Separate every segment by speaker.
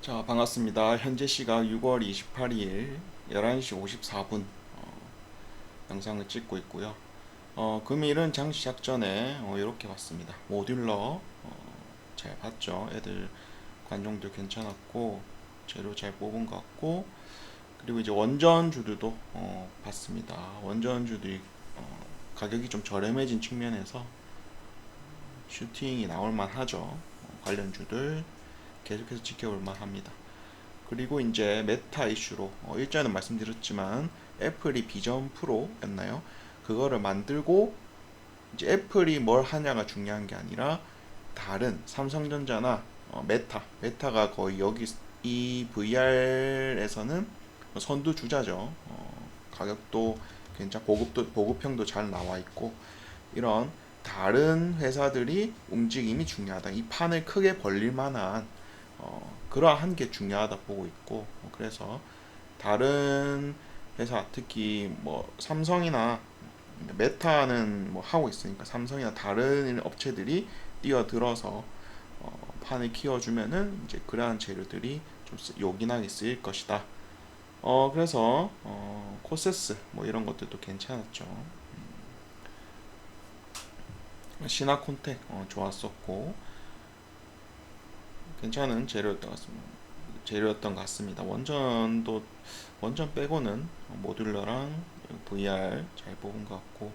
Speaker 1: 자, 반갑습니다. 현재 시각 6월 28일 11시 54분 어, 영상을 찍고 있고요. 어, 금일은 장 시작 전에 어, 이렇게 봤습니다. 모듈러 어, 잘 봤죠? 애들 관종도 괜찮았고 재료 잘 뽑은 것 같고 그리고 이제 원전주들도 어, 봤습니다. 원전주들이 어, 가격이 좀 저렴해진 측면에서 슈팅이 나올 만하죠. 어, 관련주들 계속해서 지켜볼 만합니다. 그리고 이제 메타 이슈로 어, 일전에 말씀드렸지만 애플이 비전 프로였나요? 그거를 만들고 이제 애플이 뭘 하냐가 중요한 게 아니라 다른 삼성전자나 어, 메타, 메타가 거의 여기 이 VR에서는 선두 주자죠. 어, 가격도 괜찮, 보급도 보급형도 잘 나와 있고 이런 다른 회사들이 움직임이 중요하다. 이 판을 크게 벌릴 만한 어, 그러한 게 중요하다 보고 있고 어, 그래서 다른 회사 특히 뭐 삼성이나 메타는 뭐 하고 있으니까 삼성이나 다른 업체들이 뛰어들어서 어, 판을 키워주면은 이제 그러한 재료들이 좀 쓰- 요긴하게 쓰일 것이다. 어 그래서 어, 코세스 뭐 이런 것들도 괜찮았죠. 음. 시나콘텍 어, 좋았었고 괜찮은 재료였던 것 같습니다. 재료였던 것 같습니다. 원전도 원전 빼고는 모듈러랑 VR 잘 뽑은 것 같고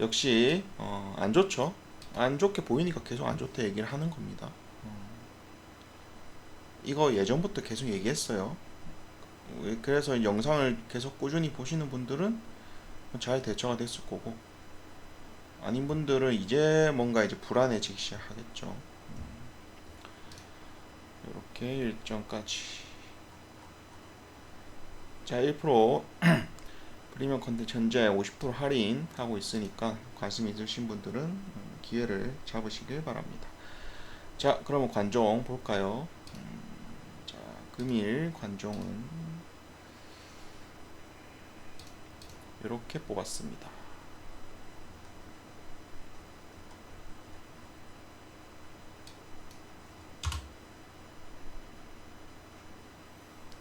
Speaker 1: 역시 어, 안 좋죠. 안 좋게 보이니까 계속 안 좋다 얘기를 하는 겁니다. 어, 이거 예전부터 계속 얘기했어요. 그래서 영상을 계속 꾸준히 보시는 분들은 잘 대처가 됐을 거고 아닌 분들은 이제 뭔가 이제 불안해지기 시작하겠죠. 이렇게 일정까지. 자 1% 프리미엄 컨텐츠 현재 50% 할인하고 있으니까 관심 있으신 분들은 음, 기회를 잡으시길 바랍니다. 자 그러면 관종 볼까요? 음, 자 금일 관종은 이렇게 뽑았습니다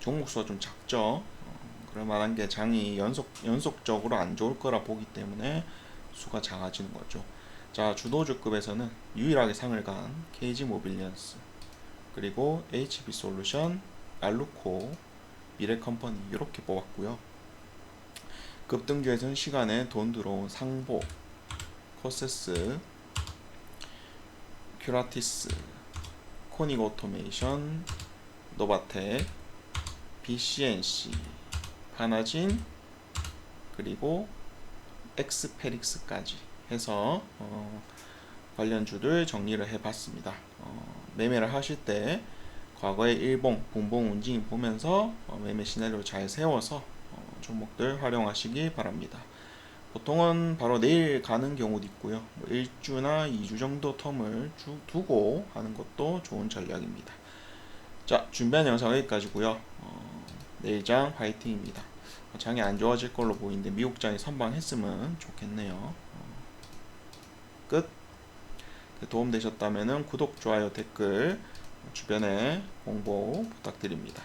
Speaker 1: 종목 수가 좀 작죠. 어, 그럴 만한 게 장이 연속 연속적으로 안 좋을 거라 보기 때문에 수가 작아지는 거죠. 자 주도주급에서는 유일하게 상을 간 KG 모빌리언스 그리고 HB 솔루션, 알루코, 미래컴퍼니 이렇게 뽑았고요. 급등주에서는 시간에 돈 들어온 상보, 코세스, 큐라티스, 코닉 오토메이션, 노바텍, BCNC, 파나진, 그리고 엑스페릭스까지 해서 어, 관련주들 정리를 해봤습니다. 어, 매매를 하실 때 과거의 일봉, 분봉 운징 보면서 어, 매매 시나리오 잘 세워서 어, 종목들 활용하시기 바랍니다. 보통은 바로 내일 가는 경우도 있고요. 뭐 1주나 2주 정도 텀을 주, 두고 하는 것도 좋은 전략입니다. 자, 준비한 영상 여기까지고요. 어, 내일장 화이팅입니다. 어, 장이 안 좋아질 걸로 보이는데 미국장이 선방했으면 좋겠네요. 어, 끝. 도움 되셨다면 구독, 좋아요, 댓글 주변에 공보 부탁드립니다.